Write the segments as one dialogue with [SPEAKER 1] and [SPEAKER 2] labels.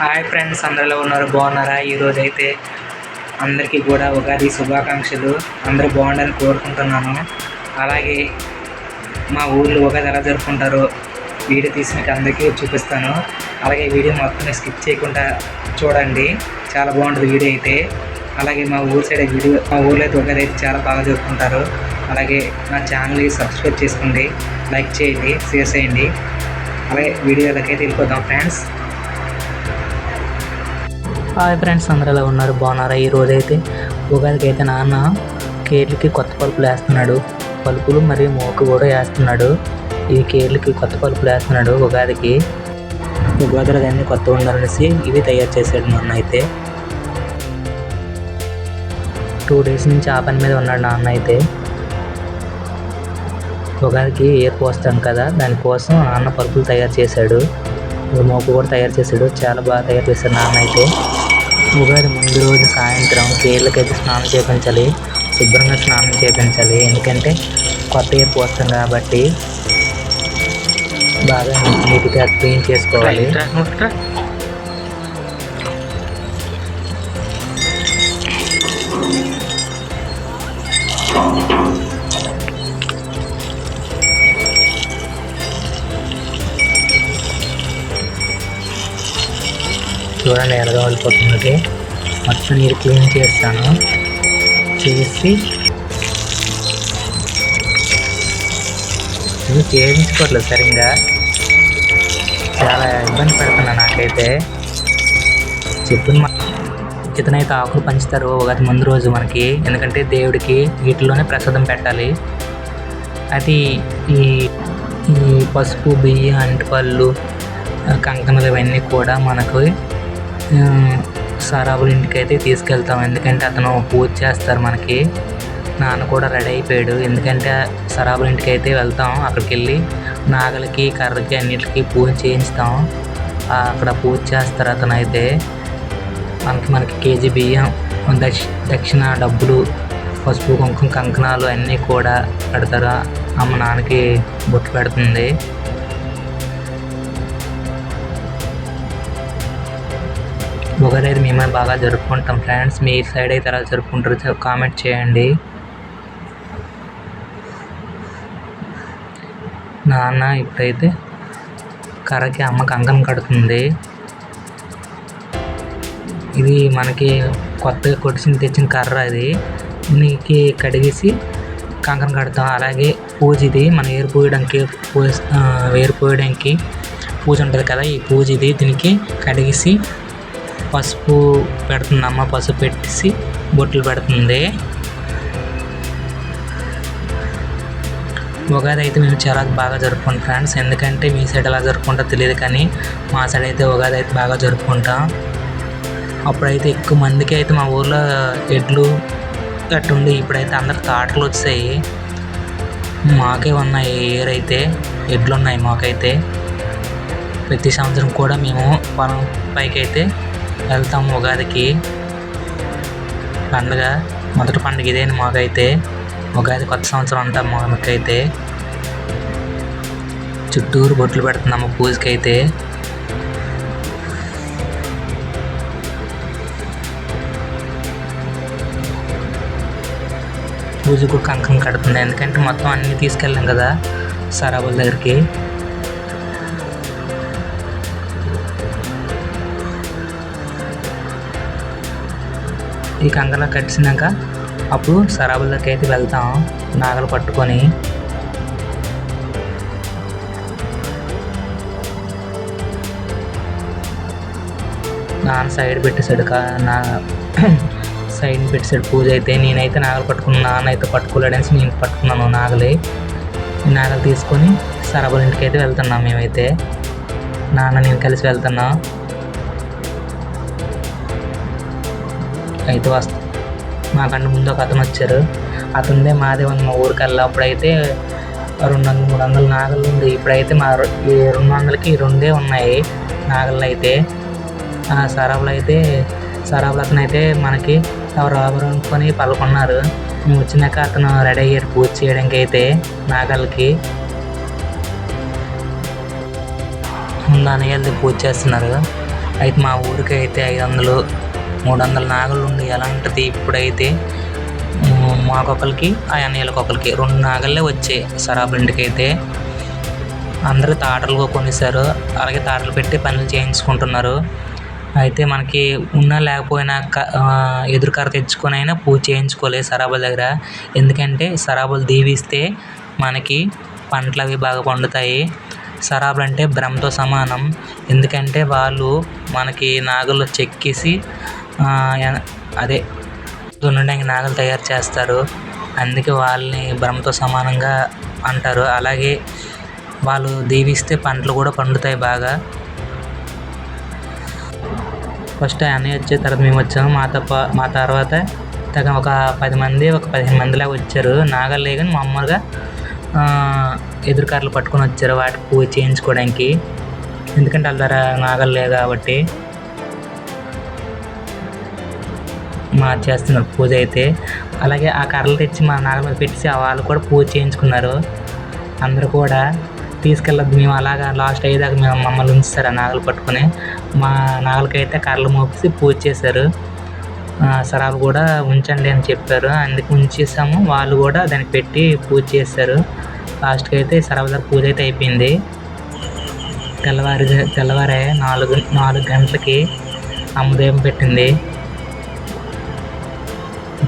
[SPEAKER 1] Hi friends అందరిలో ఉన్నారు బాగున్నారా? ఈరోజు అయితే అందరికీ కూడా ఉగాది శుభాకాంక్షలు. అందరూ బాగుండాలని కోరుకుంటున్నాను. అలాగే మా ఊళ్ళో ఉగాది ఎలా జరుపుకుంటారో వీడియో తీసి మీకు అందరికీ చూపిస్తాను. అలాగే వీడియో మొత్తం స్కిప్ చేయకుండా చూడండి. చాలా బాగుంటుంది వీడియో అయితే. అలాగే మా ఊరు సైడ్ వీడియో మా ఊళ్ళో అయితే ఉగాది అయితే చాలా బాగా జరుపుకుంటారు. అలాగే నా ఛానల్కి సబ్స్క్రైబ్ చేసుకోండి. లైక్ చేయండి షేర్ చేయండి. అలాగే వీడియోలకి అయితే వెళ్ళిపోదాం ఫ్రెండ్స్ హాయ్ ఫ్రెండ్స్ అందరూ ఎలా ఉన్నారు? బాగున్నారా? ఈ అయితే ఉగాదికి అయితే నాన్న కేర్లకి కొత్త పలుపులు వేస్తున్నాడు. పలుపులు మరియు మోకు కూడా వేస్తున్నాడు. ఈ కేర్లకి కొత్త పలుపులు వేస్తున్నాడు ఉగాదికి. ఉగాదిలో రోజు అన్ని కొత్త ఉండాలనేసి ఇవి తయారు చేశాడు నాన్న అయితే. టూ డేస్ నుంచి ఆ పని మీద ఉన్నాడు నాన్న అయితే. ఉగాదికి ఏర్ పోస్తాం కదా? దానికోసం నాన్న పలుపులు తయారు చేశాడు. మోపు కూడా తయారు చేశాడు. చాలా బాగా తయారు చేశాడు నాన్న అయితే ఉగాది ముందు రోజు సాయంత్రం కేళ్ళకైతే స్నానం చేయించాలి శుభ్రంగా స్నానం చేపించాలి. ఎందుకంటే కొత్త ఇయర్ పోస్తాం కాబట్టి బాగా నీట్గా క్లీన్ చేసుకోవాలి. చూడండి ఎలాగ వెళ్ళిపోతున్నది. మొత్తం నీరు క్లీన్ చేస్తాను చేసి ఇది చేయించుకోవట్లేదు సరిగ్గా. చాలా ఇబ్బంది పెడుతున్నా నాకైతే. చెప్పిన చితనైతే ఇతనైతే ఆకులు పంచుతారు ఉగాది ముందు రోజు మనకి. ఎందుకంటే దేవుడికి వీటిలోనే ప్రసాదం పెట్టాలి. అది ఈ ఈ పసుపు బియ్యం అంటిపళ్ళు కంకణాలు ఇవన్నీ కూడా మనకు సారాబుల ఇంటికి అయితే తీసుకెళ్తాం. ఎందుకంటే అతను పూజ చేస్తారు మనకి. నాన్న కూడా రెడీ అయిపోయాడు. ఎందుకంటే సరాబుల ఇంటికి అయితే వెళ్తాం అక్కడికి వెళ్ళి నాగలకి కర్రకి అన్నిటికీ పూజ చేయిస్తాం అక్కడ పూజ చేస్తారు అతను అయితే మనకి మనకి కేజీ బియ్యం దక్ష దక్షిణ డబ్బులు పసుపు కుంకుమ కంకణాలు అన్నీ కూడా పెడతారు. అమ్మ నాన్నకి బొట్టు పెడుతుంది. ఉగాది మేమే బాగా జరుపుకుంటాం ఫ్రెండ్స్. మీ సైడ్ అయితే ఎలా జరుపుకుంటారో కామెంట్ చేయండి. నాన్న ఇప్పుడైతే కర్రకి అమ్మ కంకణం కడుతుంది. ఇది మనకి కొత్తగా కొట్టిన తెచ్చిన కర్ర ఇది దీనికి కడిగేసి కంకణం కడతాం. అలాగే పూజ ఇది మనం ఏరు పోయడానికి పూజ ఏరిపోయడానికి ఏరు పోయడానికి పూజ ఉంటుంది కదా ఈ పూజ ఇది. దీనికి కడిగేసి పసుపు పెడుతుంది అమ్మ పసుపు పెట్టేసి బొట్లు పెడుతుంది. ఉగాది అయితే మేము చాలా బాగా జరుపుకుంటాం ఫ్రెండ్స్. ఎందుకంటే మీ సైడ్ ఎలా జరుపుకుంటా తెలియదు కానీ మా సైడ్ అయితే ఉగాది అయితే బాగా జరుపుకుంటాం. అప్పుడైతే ఎక్కువ మందికి అయితే మా ఊర్లో ఎడ్లు అట్టుండి ఇప్పుడైతే అందరికి తాటలు వచ్చాయి. మాకే ఉన్నాయి ఏరైతే ఎడ్లు ఉన్నాయి మాకైతే. ప్రతి సంవత్సరం కూడా మేము పొలం పైకి అయితే వెళ్తాం ఉగాదికి. పండుగ మొదటి పండుగ ఇదే మాకైతే. ఉగాది కొత్త సంవత్సరం అంటాం మాకైతే. చుట్టూరు బొట్లు పెడుతున్నాము పూజకైతే. పూజకు కంకం కడుతుంది ఎందుకంటే మొత్తం అన్నీ తీసుకెళ్ళాం కదా సరాబుల దగ్గరికి. ఈ కంకణం కట్టినాక అప్పుడు సరాబుల్లోకి అయితే వెళ్తాం నాగలు పట్టుకొని. నాన్న సైడ్ పెట్టేశాడు కా నా సైడ్ పెట్టేశాడు పూజ అయితే నేనైతే నాగలు పట్టుకున్నాను నాన్న అయితే పట్టుకోలేడనేసి నేను పట్టుకున్నాను నాగలి. నాగలు తీసుకొని సరబల ఇంటికి అయితే వెళ్తున్నాం మేమైతే. నాన్న నేను కలిసి వెళ్తున్నాం. అయితే వస్తాం. మాకంటే ముందు ఒక అతను వచ్చారు. అతనిదే మాదే ఉంది మా ఊరికి వెళ్ళి అప్పుడైతే రెండు వందలు మూడు వందలు నాగలు ఉంది ఇప్పుడైతే మా ఈ రెండు వందలకి రెండే ఉన్నాయి నాగళ్ళు అయితే ఆ సరాబులు అయితే సరాబులు అతను అయితే మనకి రాబరు అనుకొని పలుకున్నారు. మేము వచ్చినాక అతను రెడీ అయ్యారు పూజ చేయడానికి అయితే నాగళ్ళకి. ముందు అన్నయ్య పూజ చేస్తున్నారు. అయితే మా ఊరికి అయితే ఐదు వందలు మూడు వందల నాగళ్ళు ఉండి ఎలాంటిది ఇప్పుడైతే మాకొకరికి ఆ అన్నయ్యలకు ఒకరికి రెండు నాగళ్ళే వచ్చాయి సరాబ్ ఇంటికి అయితే అందరూ తాటలు కొనేసారు అలాగే తాటలు పెట్టి పనులు చేయించుకుంటున్నారు. అయితే మనకి ఉన్నా లేకపోయినా క- ఎదురుకర్ర తెచ్చుకొని అయినా పూజ చేయించుకోలేదు సరాబుల దగ్గర. ఎందుకంటే సరాబులు దీవిస్తే మనకి పంటలు అవి బాగా పండుతాయి. సరాబులు అంటే భ్రమతో సమానం. ఎందుకంటే వాళ్ళు మనకి నాగులు చెక్కేసి అదే. దున్నడానికి నాగలు తయారు చేస్తారు. అందుకే వాళ్ళని బ్రహ్మతో సమానంగా అంటారు. అలాగే వాళ్ళు దీవిస్తే పంటలు కూడా పండుతాయి బాగా. ఫస్ట్ అన్నయ్య వచ్చే తర్వాత మేము వచ్చాము. మా తప్ప మా తర్వాత తగ్గ ఒక పది మంది ఒక పదిహేను మందిలాగా వచ్చారు. నాగలే కానీ మామూలుగా ఎదురుకార్లు పట్టుకొని వచ్చారు. వాటికి పూజ చేయించుకోవడానికి. ఎందుకంటే వాళ్ళ దగ్గర నాగలు లేవు కాబట్టి. మా చేస్తున్నారు పూజ అయితే. అలాగే ఆ కర్రలు తెచ్చి మా నాగల మీద పెట్టి వాళ్ళు కూడా పూజ చేయించుకున్నారు. అందరూ కూడా తీసుకెళ్ళద్దు మేము అలాగా లాస్ట్ అయ్యేదాకా మేము మమ్మల్ని ఉంచుతారు ఆ నాగలు పట్టుకొని. మా నాగలకైతే కర్రలు మోపేసి పూజ చేశారు. ఆ, సరాలు కూడా ఉంచండి అని చెప్పారు. అందుకు ఉంచేసాము. వాళ్ళు కూడా దానికి పెట్టి పూజ చేశారు. లాస్ట్కి అయితే సరాల దగ్గర పూజ అయితే అయిపోయింది. తెల్లవారు తెల్లవారే నాలుగు నాలుగు గంటలకి అమ్మదేవం పెట్టింది.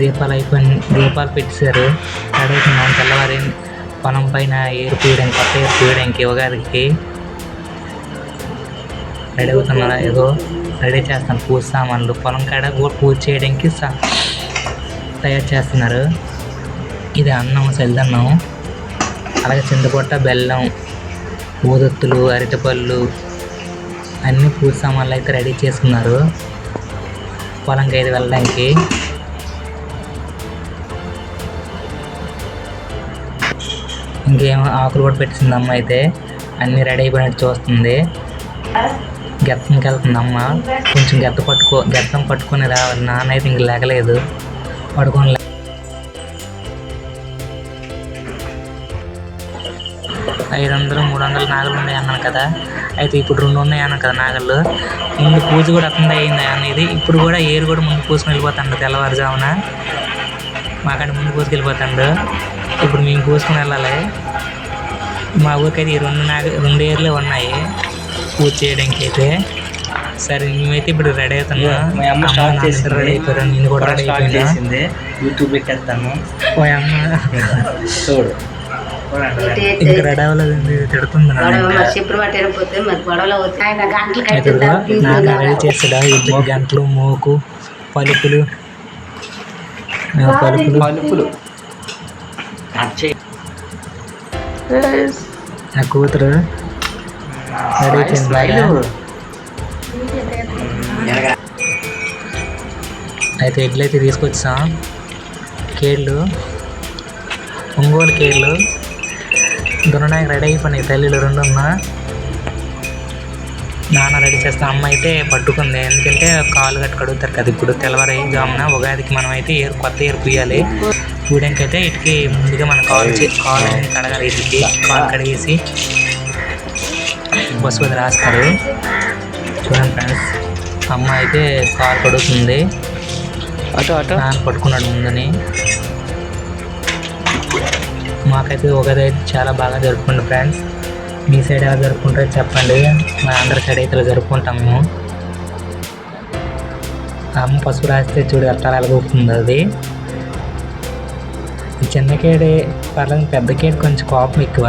[SPEAKER 1] దీపాలు అయిపోయి దీపాలు పెట్టేశారు. అడుగుతున్నాం తెల్లవారి పొలం పైన ఏరు పూయడానికి కొత్త ఏరు పూయడానికి ఉగాదికి రెడీ అవుతున్నారా ఏదో రెడీ చేస్తాం. పూజ సామాన్లు. పొలం కాడ కూడా పూజ చేయడానికి సా తయారు చేస్తున్నారు. ఇది అన్నం సెల్దన్నం. అలాగే చింతపొట్ట బెల్లం ఊదొత్తులు అరటిపళ్ళు అన్ని పూజ సామాన్లు అయితే రెడీ చేసుకున్నారు. పొలంకి అయితే వెళ్ళడానికి ఇంకేం ఆకులు కూడా పెట్టింది అమ్మ అయితే. అన్నీ రెడీ అయిపోయినట్టు చూస్తుంది. గెత్తంకి వెళ్తుంది అమ్మ. కొంచెం గెత్త పట్టుకో గెత్తం పట్టుకొని రావాలి నాన్న అయితే ఇంక లేకలేదు పడుకొని ఐదు వందలు మూడు వందలు నాగలు ఉన్నాయి అన్నాను కదా. అయితే ఇప్పుడు రెండు ఉన్నాయి అన్నాను కదా నాగళ్ళు ముందు పూజ కూడా అతనిది అయింది అనేది. ఇప్పుడు కూడా ఏరు కూడా ముందు పూసుకుని వెళ్ళిపోతాడు తెల్లవారుజామున. మాకంటే ముందు పూసుకెళ్ళిపోతాడు. ఇప్పుడు మేము పూసుకొని వెళ్ళాలి. మా ఊరికైతే ఈ రెండు నాగ రెండు ఏర్లే ఉన్నాయి పూజ చేయడానికి అయితే సరే మేమైతే ఇప్పుడు రెడీ అవుతున్నా.
[SPEAKER 2] మా అమ్మ స్టార్ట్.
[SPEAKER 1] రెడీ అయిపోయారు. నేను కూడా రెడీ
[SPEAKER 2] స్టార్ట్ చేసింది. యూట్యూబ్ పెట్టేస్తాను
[SPEAKER 1] ఓ అమ్మ
[SPEAKER 2] చూడు.
[SPEAKER 1] ఇంకా రెడీ అవ్వలేదు. తిడుతుంది నాన్న. రెడీ చేసాడా ఇద్దరు గంటలు మోకు పలుకులు. ఆ, పలుకులు.
[SPEAKER 2] పలుపులు అచ్చే
[SPEAKER 1] నా కూతురు. అయితే ఎడ్లు అయితే తీసుకొచ్చాం? కేళ్ళు ఒంగోలు కేళ్ళు దున్నడానికి రెడీ అయిపోయినాయి. తల్లిలు రెండు ఉన్నా. నాన్న రెడీ చేస్తా. అమ్మ అయితే పట్టుకుంది. ఎందుకంటే కాలు కట్టు కడుగుతారు కదా ఇప్పుడు తెల్లవారు జామున ఉగాదికి మనం అయితే ఏరు కొత్త ఏరు పూయాలి పూయడానికి అయితే ఇటుకి ముందుగా మన కాలు కాలు కడగాలి ఇటుకి. కాలు కడిగేసి పసుపు రాస్తారు. చూడండి ఫ్రెండ్స్ అమ్మ అయితే కాలు కడుగుతుంది
[SPEAKER 2] అటు అటు.
[SPEAKER 1] పట్టుకున్నాడు ముందని. మాకైతే అయితే చాలా బాగా జరుపుకుంటాం ఫ్రెండ్స్. మీ సైడ్ ఎలా జరుపుకుంటారో చెప్పండి. మా అందరి సైడ్ అయితే ఇలా జరుపుకుంటాం మేము. అమ్మ పసుపు రాస్తే చూడు అట్లా ఎలాగొస్తుంది అది. చిన్న కేడే పర్లేదు పెద్ద కేడు కొంచెం కోపం ఎక్కువ.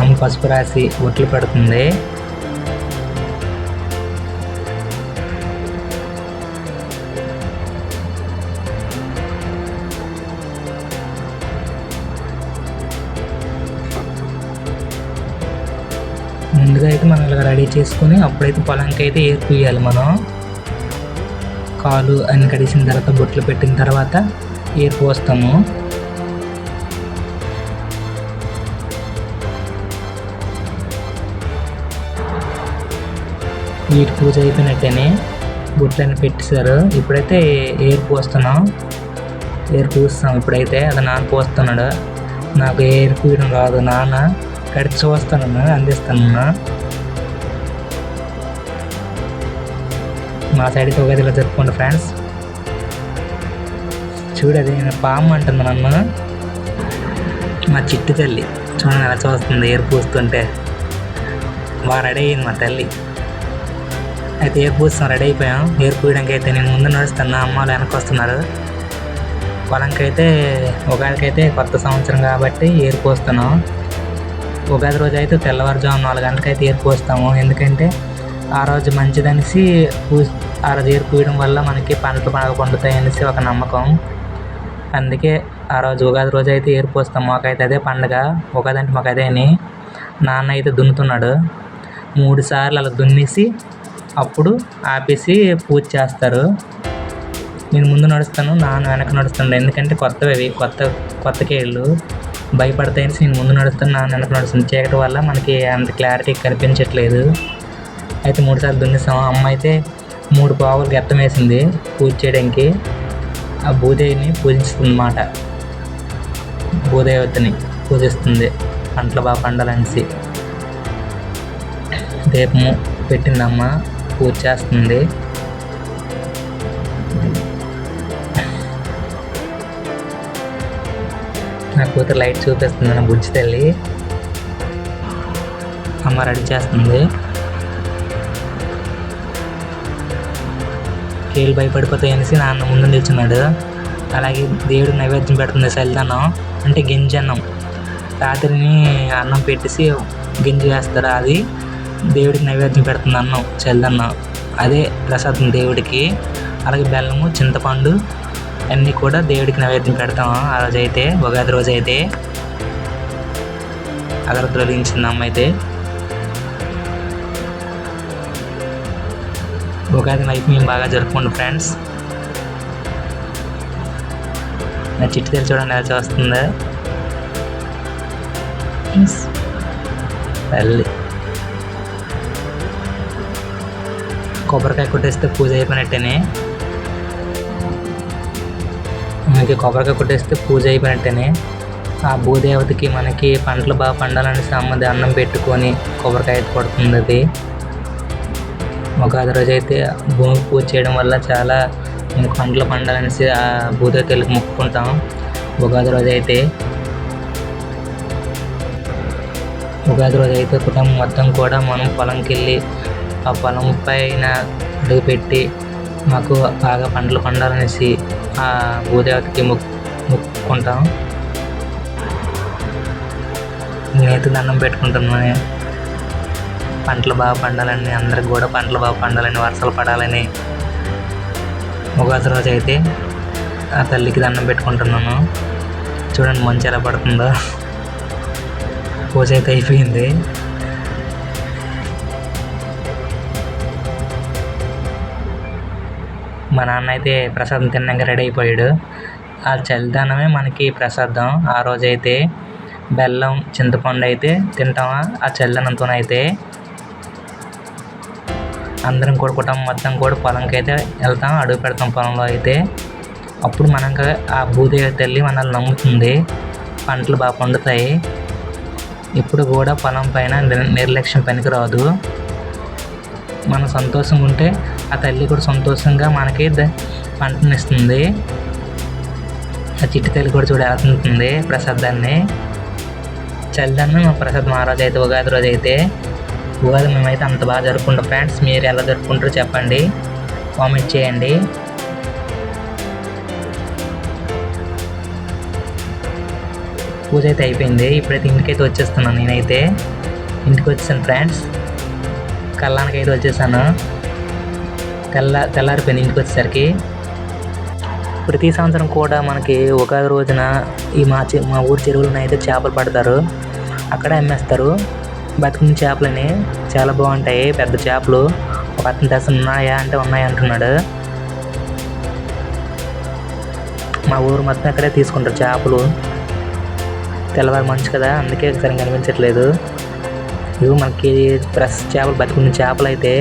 [SPEAKER 1] అమ్మ పసుపు రాసి ఒట్లు పడుతుంది. ముందుగా అయితే మనం ఇలా రెడీ చేసుకుని అప్పుడైతే పొలంకి అయితే ఏరు మనం. కాలు అన్ని కడిసిన తర్వాత బొట్లు పెట్టిన తర్వాత ఎయిర్ పోస్తాము. వీటి పూజ అయిపోయినట్టేనే బొట్లన్నీ పెట్టేశారు. ఇప్పుడైతే ఏరు పోస్తున్నాం. ఏరు పూస్తాం ఇప్పుడైతే. అది నాన్న పోస్తున్నాడు. నాకు ఏరు పూయడం రాదు నాన్న. కడిచి చూస్తాను అందిస్తాను మా సైడ్ ఉగాదిలో జరుపుకోండి ఫ్రెండ్స్ చూడది పాము అంటుంది నన్ను మా చిట్టు తల్లి. చూడండి ఎలా చూస్తుంది ఏరు పూస్తుంటే బాగా రెడీ అయ్యింది మా తల్లి. అయితే ఏరు పూస్తాం రెడీ అయిపోయాం. ఏరు పూయడానికి అయితే నేను ముందు నడుస్తాను అమ్మ వాళ్ళు వెనక్కి వస్తున్నారు. పొలంకైతే అయితే కొత్త సంవత్సరం కాబట్టి ఏరు పోస్తున్నాం ఉగాది రోజు అయితే తెల్లవారుజాము నాలుగు గంటలకైతే అయితే ఏరు పోస్తాము ఎందుకంటే ఆ రోజు మంచిదనేసి పూ ఆ ఏరు పూయడం వల్ల మనకి పంటలు బాగా పండుతాయి అనేసి ఒక నమ్మకం. అందుకే ఆ రోజు ఉగాది రోజు అయితే ఏరు పోస్తాం మాకైతే అదే పండగ. ఉగాది అంటే మాకు అదే అని నాన్న అయితే దున్నుతున్నాడు. మూడు సార్లు అలా దున్నేసి అప్పుడు ఆపేసి పూజ చేస్తారు. నేను ముందు నడుస్తాను నాన్న వెనక నడుస్తాను ఎందుకంటే కొత్తవి అవి కొత్త కొత్త కేళ్ళు భయపడతాయని నేను ముందు నడుస్తాను నాన్న వెనక నడుస్తాను. చీకటి వల్ల మనకి అంత క్లారిటీ కనిపించట్లేదు. అయితే మూడు సార్లు దున్నేసాము అమ్మ అయితే మూడు పావులు గెత్తం వేసింది పూజ చేయడానికి. ఆ భూదేవిని పూజిస్తుంది అన్నమాట భూదేవతని పూజిస్తుంది పంటలు బాగా పండాలనేసి. దీపము పెట్టిందమ్మ పూజ చేస్తుంది. నా కూతురు లైట్ చూపిస్తుంది నా బుజ్జి తల్లి. అమ్మ రెడీ చేస్తుంది. పేలు భయపడిపోతాయి అనేసి నాన్న ముందు నిల్చున్నాడు. అలాగే దేవుడు నైవేద్యం పెడుతుంది చలిదన్నం అంటే గింజ అన్నం. రాత్రిని అన్నం పెట్టేసి గింజ వేస్తారు అది? దేవుడికి నైవేద్యం పెడుతుంది అన్నం చలిదన్నం అదే ప్రసాదం దేవుడికి. అలాగే బెల్లము చింతపండు అన్నీ కూడా దేవుడికి నైవేద్యం పెడతాం ఆ రోజైతే ఉగాది రోజు అయితే అగరత్తులు వెలిగించింది అమ్మ అయితే. ఉగాది లైఫ్ మేము బాగా జరుపుకోండి ఫ్రెండ్స్. నా చిట్టు తెలి చూడండి ఎలా చూస్తుందా. తల్లి. కొబ్బరికాయ కొట్టేస్తే పూజ అయిపోయినట్టేనే. మనకి కొబ్బరికాయ కొట్టేస్తే పూజ అయిపోయినట్టేనే. ఆ భూదేవతకి మనకి పంటలు బాగా పండాలనేసి అమ్మది అన్నం పెట్టుకొని కొబ్బరికాయ కొడుతుంది అది ఉగాది రోజు అయితే భూమికి పూజ చేయడం వల్ల చాలా పంటలు పండాలనేసి ఆ భూదేవతలకు మొక్కుకుంటాం ఉగాది రోజు అయితే. ఉగాది రోజు అయితే కుటుంబం మొత్తం కూడా మనం పొలంకి వెళ్ళి ఆ పొలం పైన అడుగు పెట్టి మాకు బాగా పంటలు పండాలనేసి ఆ భూదేవతకి మొక్కు మొక్కుకుంటాం నేతి దండం పెట్టుకుంటున్నాను పంటలు బాగా పండాలని అందరికి కూడా పంటలు బాగా పండాలని వర్షాలు పడాలని ఉగాది రోజు అయితే ఆ తల్లికి దండం పెట్టుకుంటున్నాను. చూడండి మంచి ఎలా పడుతుందో. పూజ అయితే అయిపోయింది. మా నాన్న అయితే ప్రసాదం తిన్నాక రెడీ అయిపోయాడు. ఆ చలిదానమే మనకి ప్రసాదం. ఆ రోజైతే బెల్లం చింతపండు అయితే తింటామా? ఆ చల్లనంతోనైతే అందరం కూడా కుటుంబం మొత్తం కూడా పొలంకి అయితే వెళ్తాం అడుగు పెడతాం పొలంలో అయితే. అప్పుడు మనకు ఆ భూదేవి తల్లి మనల్ని నమ్ముతుంది పంటలు బాగా పండుతాయి. ఇప్పుడు కూడా పొలం పైన నిర్- నిర్లక్ష్యం పనికిరాదు. మన సంతోషం ఉంటే ఆ తల్లి కూడా సంతోషంగా మనకి ద- పంటను ఇస్తుంది. ఆ చిట్టి తల్లి కూడా చూడ ఎలా ప్రసాదాన్ని. చల్దాన్ని మా ప్రసాదం ఆ రోజు అయితే ఉగాది రోజు అయితే ఉగాది మేమైతే అంత బాగా జరుపుకుంటాం. ఫ్రెండ్స్ మీరు ఎలా జరుపుకుంటారో చెప్పండి. కామెంట్ చేయండి. పూజ అయితే అయిపోయింది. ఇప్పుడైతే ఇంటికైతే వచ్చేస్తున్నాను నేనైతే. ఇంటికి వచ్చేసాను ఫ్రెండ్స్. కళ్ళానికైతే వచ్చేసాను. తెల్ల తెల్లారిపోయింది ఇంటికి వచ్చేసరికి. ప్రతి సంవత్సరం కూడా మనకి ఉగాది రోజున ఈ మా చె మా ఊరి చెరువులను అయితే చేపలు పడతారు. అక్కడ అమ్మేస్తారు. బతుకున్న చేపలని చాలా బాగుంటాయి. పెద్ద చేపలు. ఒక అతను దశ ఉన్నాయా అంటే ఉన్నాయి అంటున్నాడు. మా ఊరు మొత్తం అక్కడే తీసుకుంటారు చేపలు. తెల్లవారు మంచి కదా అందుకే సరిగ్గా కనిపించట్లేదు. ఇవి మనకి ఫ్రెష్ చేపలు బతుకున్న చేపలు అయితే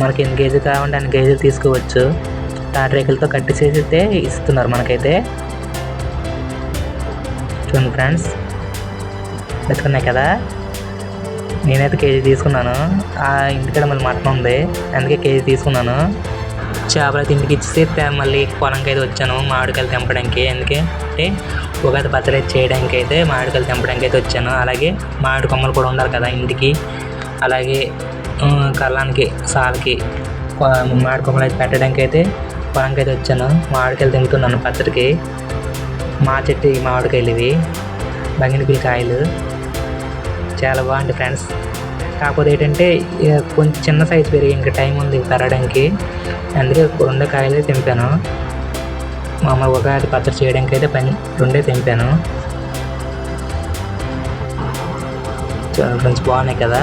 [SPEAKER 1] మనకి ఎన్ని కేజీలు కావాలంటే అన్ని కేజీలు తీసుకోవచ్చు. తాటరేకులతో కట్టేసేసి అయితే ఇస్తున్నారు మనకైతే. చూడండి ఫ్రెండ్స్ బతుకున్నాయి కదా. నేనైతే కేజీ తీసుకున్నాను. ఆ ఇంటికాడ మళ్ళీ మటన్ ఉంది. అందుకే కేజీ తీసుకున్నాను. చేపలు అయితే ఇంటికి ఇచ్చేసి మళ్ళీ పొలంకి అయితే వచ్చాను. మామిడికాయలు తెంపడానికి. ఎందుకే అంటే ఉగాది పచ్చడి చేయడానికి అయితే మామిడికాయలు తెంపడానికి అయితే వచ్చాను. అలాగే మామిడి కొమ్మలు కూడా ఉండాలి కదా ఇంటికి. అలాగే కళ్ళానికి సాలకి మామిడి కొమ్మలు అయితే పెట్టడానికి అయితే పొలంకి అయితే వచ్చాను. మామిడికాయలు తింటున్నాను పచ్చడికి. మా చెట్టు ఈ మామిడికాయలు ఇవి. బంగినపల్లి కాయలు. చాలా బాగుంది ఫ్రెండ్స్. కాకపోతే ఏంటంటే కొంచెం చిన్న సైజు పెరిగి ఇంకా టైం ఉంది పెరగడానికి అందుకే రెండు కాయలే తెంపాను. మామూలు ఉగాది పచ్చడి చేయడానికి అయితే పని రెండే తెంపాను. చాలా ఫ్రెండ్స్ బాగున్నాయి కదా.